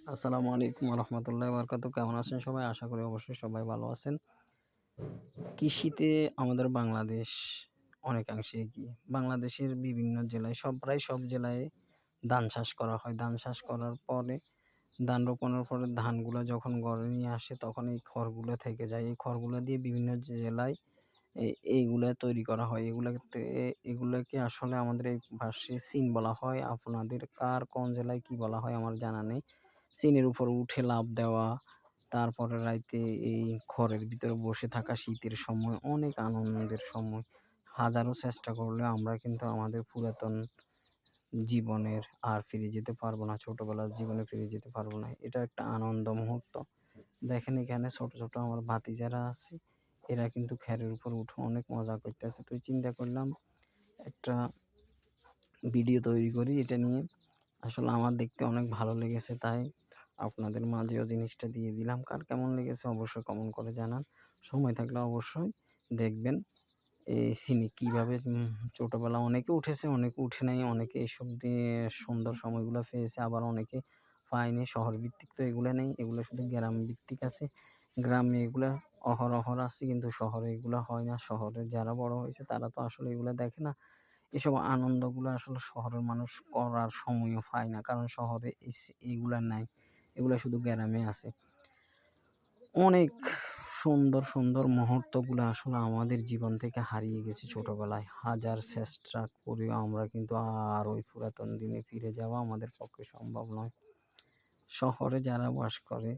আসসালামু আলাইকুম রহমতুল্লাহ বরকাত। কেমন আছেন সবাই? আশা করি অবশ্যই সবাই ভালো আছেন। কৃষিতে আমাদের বাংলাদেশ অনেকাংশে এগিয়ে। বাংলাদেশের বিভিন্ন জেলায় সব, প্রায় সব জেলায় ধান চাষ করা হয়। ধান চাষ করার পরে, ধান রোপণের পরে ধানগুলো যখন গড়ে নিয়ে আসে, তখন এই খড়গুলো থেকে যায়। এই খড়গুলো দিয়ে বিভিন্ন জেলায় এইগুলো তৈরি করা হয়। এগুলোতে, এগুলোকে আসলে আমাদের এই ভাষায় সিন বলা হয়। আপনাদের কার কোন জেলায় কি বলা হয় আমার জানা নেই। সিনের উপর উঠে লাফ দেওয়া, তারপরে রাইতে এই খড়ের ভিতরে বসে থাকা শীতের সময়, অনেক আনন্দের সময়। হাজারো চেষ্টা করলে আমরা কিন্তু আমাদের পুরাতন জীবনের আর ফিরে যেতে পারব না, ছোটোবেলার জীবনে ফিরে যেতে পারব না। এটা একটা আনন্দ মুহূর্ত। দেখেন এখানে ছোট ছোট আমার ভাতি যারা আছে, এরা কিন্তু খেরের উপর উঠে অনেক মজা করতেছে। তুই চিন্তা করলাম, একটা ভিডিও তৈরি করি এটা নিয়ে। আসলে আমার দেখতে অনেক ভালো লেগেছে তাই। আপনাদের মাঝেও জিনিসটা দিয়ে দিলাম। কার কেমন লেগেছে অবশ্যই কমেন্ট করে জানান। সময় থাকলে অবশ্যই দেখবেন এই সিনে কীভাবে ছোটোবেলা অনেকে উঠেছে, অনেকে উঠে নাই, অনেকে এইসব দিয়ে সুন্দর সময়গুলো পেয়েছে, আবার অনেকে পায়নি। শহর ভিত্তিক তো এগুলো নেই, এগুলো শুধু গ্রাম ভিত্তিক আছে। গ্রামে এগুলো অহরহর আছে, কিন্তু শহরে এগুলো হয় না। শহরে যারা বড় হয়েছে, তারা তো আসলে এগুলো দেখে না। এসব আনন্দগুলো আসলে শহরের মানুষ করার সময়ও পায় না, কারণ শহরে এগুলো নাই। এগুলো শুধু গ্রামে আছে। অনেক সুন্দর সুন্দর মুহূর্তগুলো আসলে আমাদের জীবন থেকে হারিয়ে গেছে ছোটোবেলায়। হাজার চেষ্টা করেও আমরা কিন্তু আর ওই পুরাতন দিনে ফিরে যাওয়া আমাদের পক্ষে সম্ভব নয়। শহরে যারা বাস করে,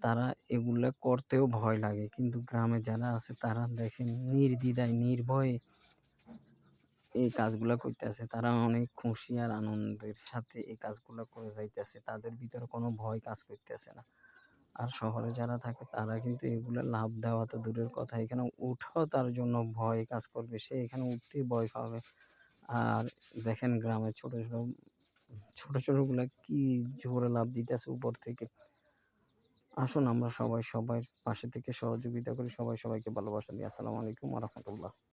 তারা এগুলো করতেও ভয় লাগে। কিন্তু গ্রামে যারা আছে, তারা দেখেন নির্দ্বিধায়, নির্ভয়ে এই কাজগুলো করতেছে, তারা অনেক খুশি আর আনন্দের সাথে এই কাজগুলো করে যাইতেছে, তাদের ভিতরে কোনো ভয় কাজ করতেছে না। আর শহরে যারা থাকে, তারা কিন্তু এগুলো লাভ দেওয়া তো দূরের কথা, এখানে উঠাও তার জন্য ভয় কাজ করবে, সে এখানে উঠতেই ভয় পাবে। আর দেখেন গ্রামের ছোট ছোট ছোট ছোটগুলো কি জোরে লাভ দিতেছে উপর থেকে। আসুন আমরা সবাই সবাই পাশে থেকে সহযোগিতা করি, সবাই সবাইকে ভালোবাসা দিই। আসসালামু আলাইকুম রহমতুল্লাহ।